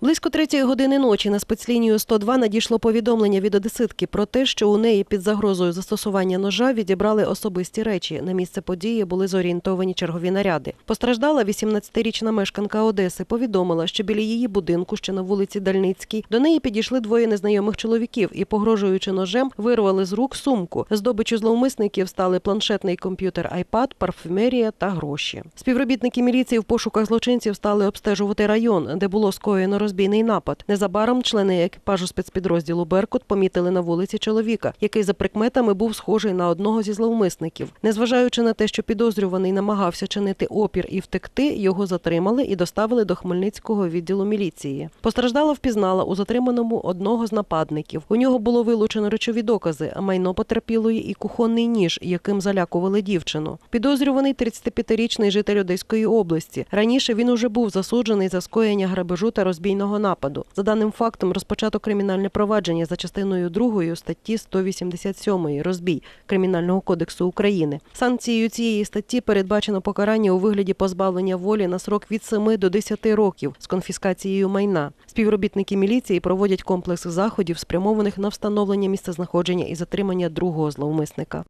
Близько третьої години ночі на спецлінію 102 надійшло повідомлення від одеситки про те, що у неї під загрозою застосування ножа відібрали особисті речі. На місце події були зорієнтовані чергові наряди. Постраждала 18-річна мешканка Одеси. Повідомила, що біля її будинку, що на вулиці Дальницькій, до неї підійшли двоє незнайомих чоловіків і, погрожуючи ножем, вирвали з рук сумку. Здобичу зловмисників стали планшетний комп'ютер iPad, парфюмерія та гроші. Співробітники міліції в пошуках злочинців стали обстежувати район, де було скоєно розбійний напад. Незабаром члени екіпажу спецпідрозділу Беркут помітили на вулиці чоловіка, який за прикметами був схожий на одного зі зловмисників. Незважаючи на те, що підозрюваний намагався чинити опір і втекти, його затримали і доставили до Хмельницького відділу міліції. Постраждала впізнала у затриманому одного з нападників. У нього було вилучено речові докази, а майно потерпілої і кухонний ніж, яким залякували дівчину. Підозрюваний 35-річний житель Одеської області. Раніше він уже був засуджений за скоєння грабежу та розбійного нападу. За даним фактом розпочато кримінальне провадження за частиною 2 статті 187 розбій Кримінального кодексу України. Санкцією цієї статті передбачено покарання у вигляді позбавлення волі на срок від 7 до 10 років з конфіскацією майна. Співробітники міліції проводять комплекс заходів, спрямованих на встановлення місцезнаходження і затримання другого зловмисника.